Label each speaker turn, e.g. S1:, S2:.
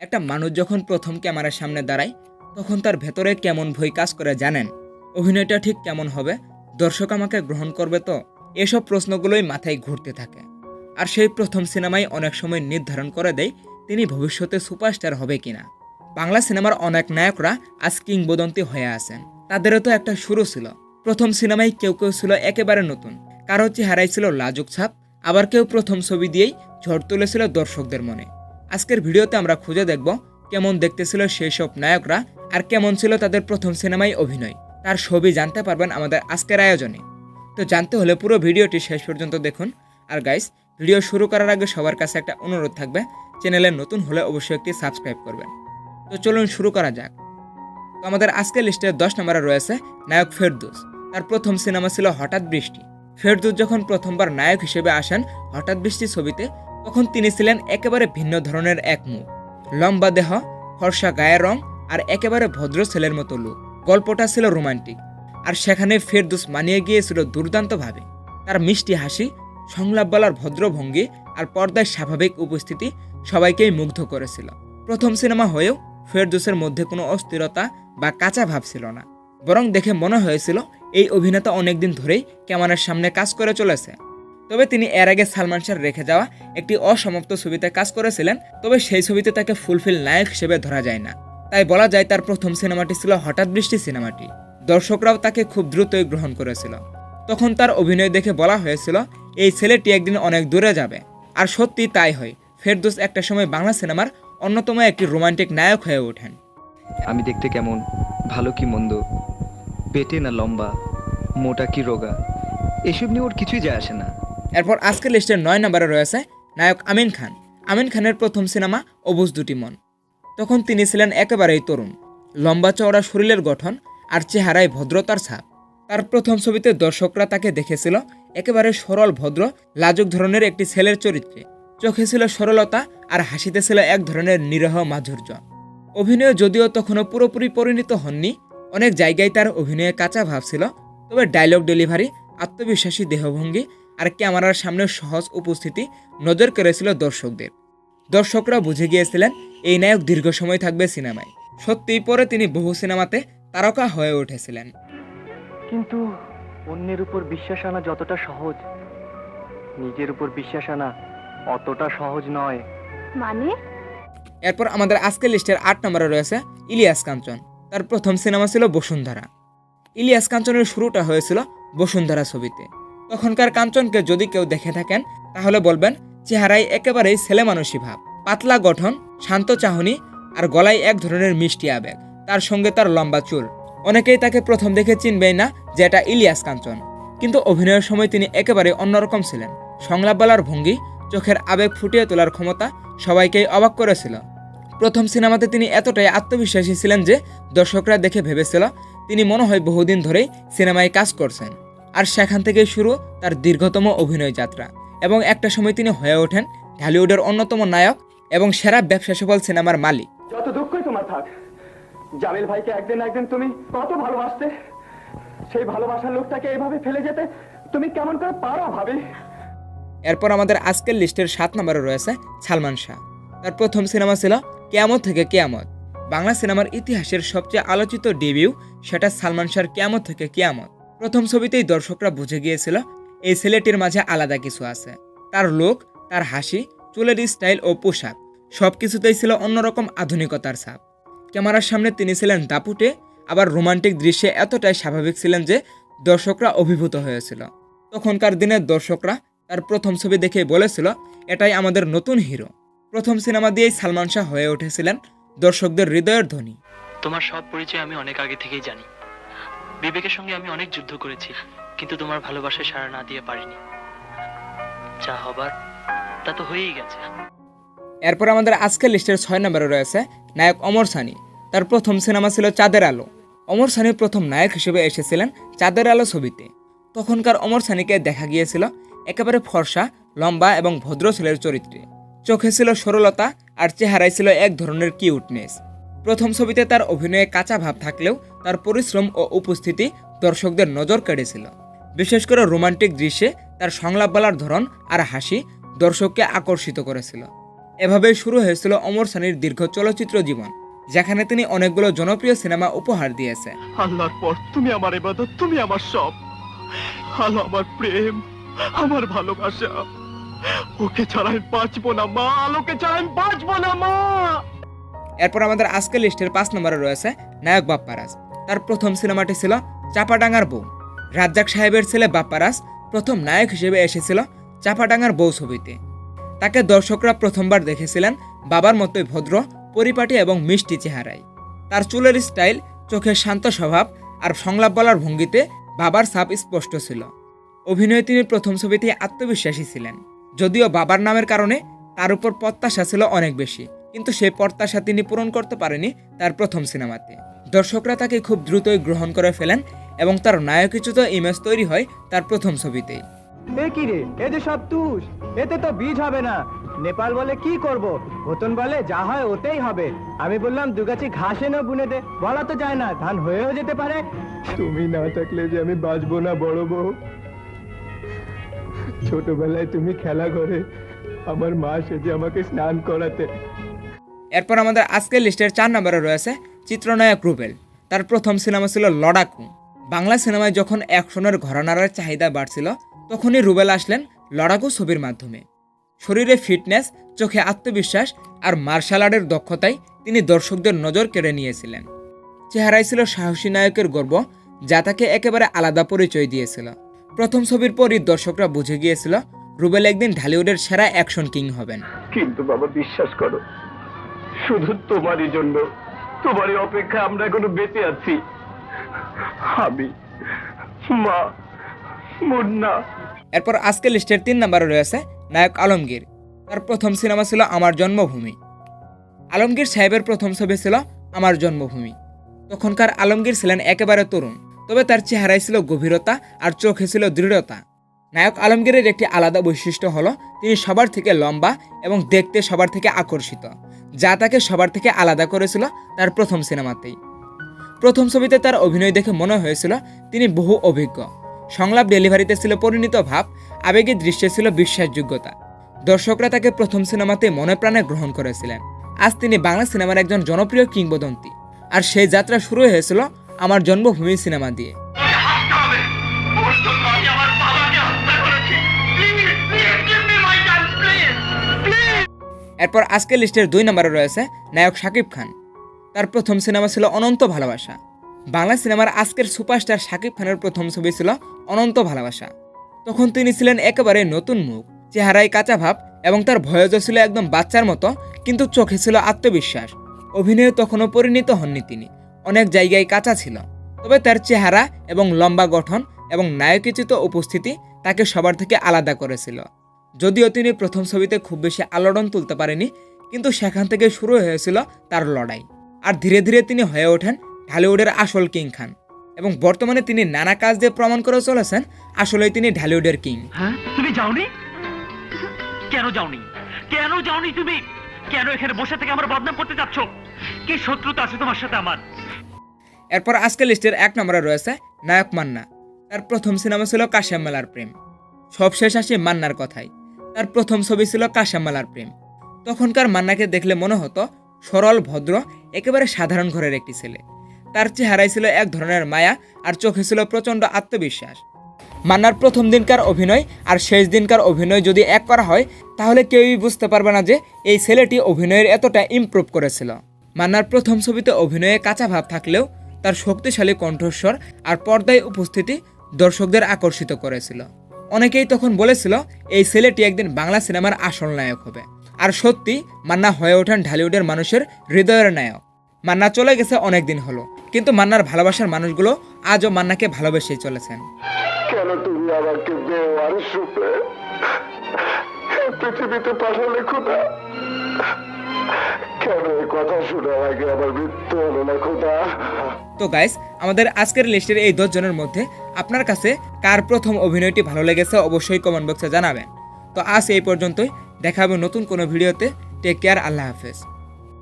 S1: একটা মানুষ যখন প্রথম ক্যামেরার সামনে দাঁড়ায়, তখন তার ভেতরে কেমন ভয় কাজ করে জানেন? অভিনয়টা ঠিক কেমন হবে? দর্শক আমাকে গ্রহণ করবে তো? এসব প্রশ্নগুলোই মাথায় ঘুরতে থাকে। আর সেই প্রথম সিনেমাই অনেক সময় নির্ধারণ করে দেয় তিনি ভবিষ্যতে সুপারস্টার হবে কিনা। বাংলা সিনেমার অনেক নায়করা আজ কিংবদন্তি হয়ে আছেন। তাদেরও তো একটা শুরু ছিল। প্রথম সিনেমায় কেউ কেউ ছিল একেবারে নতুন। কারও চেহারায় ছিল লাজুক ছাপ, আবার কেউ প্রথম ছবি দিয়েই ঝড় তুলেছিল দর্শকদের মনে। আজকের ভিডিওতে আমরা খুঁজে দেখব কেমন দেখতে ছিল সেই সব নায়করা আর কেমন ছিল তাদের প্রথম সিনেমায় অভিনয়। তার ছবি জানতে পারবেন আমাদের আজকের আয়োজনে। তো জানতে হলে পুরো ভিডিওটি শেষ পর্যন্ত দেখুন। আর গাইস ভিডিও শুরু করার আগে সবার কাছে একটা অনুরোধ থাকবে, চ্যানেলে নতুন হলে অবশ্যই একটি সাবস্ক্রাইব করবেন। তো চলুন শুরু করা যাক। তো আমাদের আজকের লিস্টে দশ নম্বরে রয়েছে নায়ক ফেরদুস। তার প্রথম সিনেমা ছিল হঠাৎ বৃষ্টি। ফেরদুস যখন প্রথমবার নায়ক হিসেবে আসেন, হঠাৎ বৃষ্টি ছবিতে তখন তিনি ছিলেন একেবারে ভিন্ন ধরনের এক মুখ। লম্বা দেহ, ফর্সা গায়ের রং আর একেবারে ভদ্র ছেলের মতো লুক। গল্পটা ছিল রোমান্টিক আর সেখানে ফেরদুস মানিয়ে গিয়েছিল দুর্দান্তভাবে। তার মিষ্টি হাসি, সংলাপ বলার ভদ্রভঙ্গি আর পর্দায় স্বাভাবিক উপস্থিতি সবাইকেই মুগ্ধ করেছিল। প্রথম সিনেমা হয়েও ফেরদুসের মধ্যে কোনো অস্থিরতা বা কাঁচা ভাব ছিল না। বরং দেখে মনে হয়েছিল, এই অভিনেতা অনেকদিন ধরেই ক্যামেরার সামনে কাজ করে চলেছে। তবে তিনি এর আগে সালমান শাহ রেখে যাওয়া একটি অসমাপ্ত ছবিতে কাজ করেছিলেন, তবে সেই ছবিতে তাকে ফুলফিল নায়ক হিসেবে ধরা যায় না। তাই বলা যায় তার প্রথম সিনেমাটি ছিল হঠাৎ বৃষ্টি সিনেমাটি। দর্শকরাও তাকে খুব দ্রুতই গ্রহণ করেছিল। তখন তার অভিনয় দেখে বলা হয়েছিল, এই ছেলেটি একদিন অনেক দূরে যাবে। আর সত্যি তাই হয়। ফেরদোস একটা সময় বাংলা সিনেমার অন্যতম একটি রোমান্টিক নায়ক হয়ে ওঠেন।
S2: আমি দেখতে কেমন? ভালো কি মন্দ? পেটে না লম্বা? মোটা কি রোগা? এসব নিয়ে ওর কিছুই যায় আসে না।
S1: এরপর আজকের লিস্টের নয় নম্বরে রয়েছে নায়ক আমিন খান। আমিন খানের প্রথম সিনেমা অবুজ দুটি মন। তখন তিনি ছিলেন একেবারেই তরুণ। লম্বা চওড়া শরীরের গঠন আর চেহারায় ভদ্রতার ছাপ। তার প্রথম ছবিতে দর্শকরা তাকে দেখেছিল একেবারে সরল ভদ্র, লাজুক ধরনের একটি ছেলের চরিত্রে। চোখে ছিল সরলতা আর হাসিতে ছিল এক ধরনের নিরহ মাধুর্য। অভিনয় যদিও তখনও পুরোপুরি পরিণত হননি, অনেক জায়গায় তার অভিনয়ে কাঁচা ভাব ছিল, তবে ডায়লগ ডেলিভারি, আত্মবিশ্বাসী দেহভঙ্গি আর ক্যামেরার সামনে সহজ উপস্থিতি নজর কেড়েছিল দর্শকদের। দর্শকরা বুঝে গিয়েছিলেন এই নায়ক দীর্ঘ সময় থাকবে সিনেমায়। সত্যিই পরে তিনি বহু সিনেমাতে তারকা হয়ে উঠেছিলেন।
S3: কিন্তু অন্যের উপর বিশ্বাস আনা যতটা সহজ নিজের উপর বিশ্বাস আনা অতটা সহজ নয়।
S4: মানে?
S1: এরপর আমাদের আজকের লিস্টের আট নম্বরে রয়েছে ইলিয়াস কাঞ্চন। তার প্রথম সিনেমা ছিল বসুন্ধরা। ইলিয়াস কাঞ্চনের শুরুটা হয়েছিল বসুন্ধরা ছবিতে। তখনকার কাঞ্চনকে যদি কেউ দেখে থাকেন, তাহলে বলবেন, চেহারায় একেবারেই ছেলে মানুষই ভাব। পাতলা গঠন, শান্ত চাহনি আর গলায় এক ধরনের মিষ্টি আবেগ। তার সঙ্গে তার লম্বা চুল। অনেকেই তাকে প্রথম দেখে চিনবেই না যে এটা ইলিয়াস কাঞ্চন। কিন্তু অভিনয়ের সময় তিনি একেবারে অন্যরকম ছিলেন। সংলাপ বলার ভঙ্গি, চোখের আবেগ ফুটিয়ে তোলার ক্ষমতা সবাইকেই অবাক করেছিল। প্রথম সিনেমাতে তিনি এতটাই আত্মবিশ্বাসী ছিলেন যে দর্শকরা দেখে ভেবেছিল, তিনি মনে হয় বহুদিন ধরেই সিনেমায় কাজ করছেন। আর সেখান থেকে শুরু তার দীর্ঘতম অভিনয় যাত্রা। এবং একটা সময় তিনি হয়ে ওঠেন ঢালিউডের অন্যতম নায়ক এবং সেরা ব্যবসা সফল সিনেমার মালিক।
S3: যত দুঃখই তোমার থাক জামিল ভাইকে একদিন একদিন তুমি কত ভালোবাসতে? সেই ভালোবাসার লোকটাকে এইভাবে ফেলে যেতে তুমি কেমন করে পারো ভাবি?
S1: এরপর আমাদের আজকের লিস্টের সাত নম্বরে রয়েছে সালমান শাহ। তার প্রথম সিনেমা ছিল কেয়ামত থেকে কেয়ামত। বাংলা সিনেমার ইতিহাসের সবচেয়ে আলোচিত ডেবিউ সেটা সালমান শাহর কেয়ামত থেকে কেয়ামত। প্রথম ছবিতেই দর্শকরা বুঝে গিয়েছিল, এই ছেলেটির মাঝে আলাদা কিছু আছে। তার লোক, তার হাসি, চুলের স্টাইল ও পোশাক সব কিছুতেই ছিল অন্যরকম আধুনিকতার ছাপ। ক্যামেরার সামনে তিনি ছিলেন দাপুটে, আবার রোমান্টিক দৃশ্যে এতটাই স্বাভাবিক ছিলেন যে দর্শকরা অভিভূত হয়েছিল। তখনকার দিনের দর্শকরা তার প্রথম ছবি দেখে বলেছিল, এটাই আমাদের নতুন হিরো। প্রথম সিনেমা দিয়েই সালমান শাহ হয়ে উঠেছিলেন দর্শকদের হৃদয়ের ধ্বনি।
S5: তোমার সব পরিচয় আমি অনেক আগে থেকেই জানি। বিবেকের সঙ্গে আমি অনেক যুদ্ধ করেছি, কিন্তু তোমার ভালোবাসায় সাড়া না দিয়ে পারিনি। যা হবার, তা তো হয়েই গেছে।
S1: এরপর আমাদের আজকের লিস্টের ছয় নম্বরে রয়েছে নায়ক অমর সানি। তার প্রথম সিনেমা ছিল চাঁদের আলো। অমর সানি প্রথম নায়ক হিসেবে এসেছিলেন চাঁদের আলো ছবিতে। তখনকার অমর সানিকে দেখা গিয়েছিল একেবারে ফর্সা, লম্বা এবং ভদ্র ছেলের চরিত্রে। চোখে ছিল সরলতা আর চেহারায় ছিল এক ধরনের কিউটনেস প্রথম ছবিতে তার অভিনয়ে কাঁচা ভাব থাকলেও তার পরিশ্রম ও উপস্থিতি দর্শকদের নজর কেড়েছিল। বিশেষ করে রোমান্টিক দৃশ্যে তার সংলাপ বলার ধরন আর হাসি দর্শককে আকর্ষিত করেছিল। এভাবেই শুরু হয়েছিল অমর সানির দীর্ঘ চলচ্চিত্র জীবন, যেখানে তিনি অনেকগুলো জনপ্রিয় সিনেমা উপহার দিয়েছে।
S3: আল্লাহর পর তুমি আমার এবাদত তুমি আমার সব। আলো আমার প্রেম, আমার ভালোবাসা। ওকে ছাড়া বাঁচবো না, মা। আলোকে ছাড়া বাঁচবো না, মা।
S1: এরপর আমাদের আজকের লিস্টের পাঁচ নম্বরে রয়েছে নায়ক বাপ্পারাজ। তার প্রথম সিনেমাটি ছিল চাপাডাঙ্গার বউ। রাজ্জাক সাহেবের ছেলে বাপ্পারাজ প্রথম নায়ক হিসেবে এসেছিল চাপাডাঙ্গার বউ ছবিতে। তাকে দর্শকরা প্রথমবার দেখেছিলেন বাবার মতোই ভদ্র, পরিপাটি এবং মিষ্টি চেহারায়। তার চুলের স্টাইল, চোখের শান্ত স্বভাব আর সংলাপ বলার ভঙ্গিতে বাবার ছাপ স্পষ্ট ছিল। অভিনয়ে তিনি প্রথম ছবিতে আত্মবিশ্বাসী ছিলেন। যদিও বাবার নামের কারণে তার উপর প্রত্যাশা ছিল অনেক বেশি। কিন্তু সেই প্রত্যাশা তিনি পূরণ করতে পারেনি তার প্রথম সিনেমাতে। দর্শকরা তাকে খুব দ্রুতই গ্রহণ করে ফেলেন এবং তার নায়কোচিত ইমেজ তৈরি হয় তার প্রথম ছবিতেই
S4: এ কি রে? এ যে সব তুষ! এতে তো বীজ হবে না। নেপাল বলে কি করব? ভতন বলে যা হয় ওতেই হবে। আমি বললাম দুগাছি ঘাস এনেও বুনে দে। বলা তো যায় না ধান হয়েও যেতে পারে।
S3: তুমি না থাকলে যে আমি বাঁচবো না বড় বউ। ছোটবেলায় তুমি খেলা করে আমার মা সেজে আমাকে স্নান করাতে
S1: এরপর আমাদের আজকের লিস্টের চার নম্বরে রয়েছে চিত্রনায়ক রুবেল। তার প্রথম সিনেমা ছিল লড়াকু। বাংলা সিনেমায় যখন অ্যাকশনের ঘরানার চাহিদা বাড়ছিল, তখনই রুবেল আসলেন লড়াকু ছবির মাধ্যমে। শরীরে ফিটনেস, চোখে আত্মবিশ্বাস আর মার্শাল আর্টের দক্ষতায় তিনি দর্শকদের নজর কেড়ে নিয়েছিলেন। চেহারায় ছিল সাহসী নায়কের গর্ব, যা তাকে একেবারে আলাদা পরিচয় দিয়েছিল। প্রথম ছবির পরই দর্শকরা বুঝে গিয়েছিল, রুবেল একদিন ঢালিউডের সেরা অ্যাকশন কিং হবেন।
S3: কিন্তু বাবা, বিশ্বাস করো শুধু তোমারই জন্য। তোমারই অপেক্ষা আমরা এখনও বেঁচে আছি। আমি, মা, মুন্না।
S1: এরপর আজকের লিস্টের তিন নম্বরে রয়েছে নায়ক আলমগীর। তার প্রথম সিনেমা ছিল আমার জন্মভূমি। আলমগীর সাহেবের প্রথম ছবি ছিল আমার জন্মভূমি। তখনকার আলমগীর ছিলেন একেবারে তরুণ, তবে তার চেহারায় ছিল গভীরতা আর চোখে ছিল দৃঢ়তা। নায়ক আলমগীরের একটি আলাদা বৈশিষ্ট্য হলো, তিনি সবার থেকে লম্বা এবং দেখতে সবার থেকে আকর্ষিত। যা তাকে সবার থেকে আলাদা করেছিল তার প্রথম সিনেমাতেই। প্রথম ছবিতে তার অভিনয় দেখে মনে হয়েছিল তিনি বহু অভিজ্ঞ। সংলাপ ডেলিভারিতে ছিল পরিণত ভাব, আবেগী দৃশ্যে ছিল বিশ্বাসযোগ্যতা। দর্শকরা তাকে প্রথম সিনেমাতে মনে প্রাণে গ্রহণ করেছিলেন। আজ তিনি বাংলা সিনেমার একজন জনপ্রিয় কিংবদন্তি। আর সেই যাত্রা শুরু হয়েছিল আমার জন্মভূমি সিনেমা দিয়ে। এরপর আজকের লিস্টের দুই নম্বরে রয়েছে নায়ক শাকিব খান। তার প্রথম সিনেমা ছিল অনন্ত ভালোবাসা। বাংলা সিনেমার আজকের সুপারস্টার শাকিব খানের প্রথম ছবি ছিল অনন্ত ভালোবাসা। তখন তিনি ছিলেন একেবারে নতুন মুখ, চেহারায় কাঁচা ভাব এবং তার ভয়জ ছিল একদম বাচ্চার মতো, কিন্তু চোখে ছিল আত্মবিশ্বাস। অভিনয়ে তখনও পরিণত হননি তিনি, অনেক জায়গায় কাঁচা ছিল। তবে তার চেহারা এবং লম্বা গঠন এবং নায়কোচিত উপস্থিতি তাকে সবার থেকে আলাদা করেছিল। যদিও তিনি প্রথম ছবিতে খুব বেশি আলোড়ন তুলতে পারেনি কিন্তু সেখান থেকে শুরু হয়েছিল তার লড়াই। আর ধীরে ধীরে তিনি হয়ে ওঠেন ঢালিউডের আসল কিং খান। এবং বর্তমানে তিনি নানা কাজ দিয়ে প্রমাণ করে চলেছেন আসলেই তিনি ঢালিউডের কিং।
S6: হ্যাঁ? তুমি যাওনি? কেন যাওনি? কেন যাওনি তুমি? কেন এখানে বসে থেকে আমার বদনাম করতে যাচ্ছ? কি শত্রুতা আছে তোমার সাথে আমার?
S1: এরপর আজকের লিস্টের এক নম্বরে রয়েছে নায়ক মান্না। তার প্রথম সিনেমা ছিল কাশ্যাম মেলার প্রেম। সবশেষ আসি মান্নার কথাই। তার প্রথম ছবি ছিল কাশ্যাম মেলার প্রেম। তখনকার মান্নাকে দেখলে মনে হতো, সরল, ভদ্র, একেবারে সাধারণ ঘরের একটি ছেলে। তার চেহারায় ছিল এক ধরনের মায়া আর চোখে ছিল প্রচণ্ড আত্মবিশ্বাস। মান্নার প্রথম দিনকার অভিনয় আর শেষ দিনকার অভিনয় যদি এক করা হয়, তাহলে কেউই বুঝতে পারবে না যে এই ছেলেটি অভিনয়ের এতটা ইমপ্রুভ করেছিল। মান্নার প্রথম ছবিতে অভিনয়ে কাঁচা ভাব থাকলেও তার শক্তিশালী কণ্ঠস্বর আর পর্দায় উপস্থিতি দর্শকদের আকর্ষিত করেছিল। অনেকেই তখন বলেছিল, এই ছেলেটি একদিন বাংলা সিনেমার আসল নায়ক হবে। আর সত্যি, মান্না হয়ে ওঠেন ঢালিউডের মানুষের হৃদয়ের নায়ক। মান্না চলে গেছে অনেক দিন হলো, কিন্তু মান্নার ভালোবাসার মানুষগুলো আজও মান্নাকে ভালোবেসেই চলেছেন।
S3: পৃথিবীতে পাঠালে খোদা
S1: তো গাইস আমাদের আজকের লিস্টের এই দশজনের মধ্যে আপনার কাছে কার প্রথম অভিনয়টি ভালো লেগেছে অবশ্যই কমেন্ট বক্সে জানাবেন। তো আজ এই পর্যন্তই, দেখাবে নতুন কোনো ভিডিওতে। টেক কেয়ার আল্লাহ হাফেজ।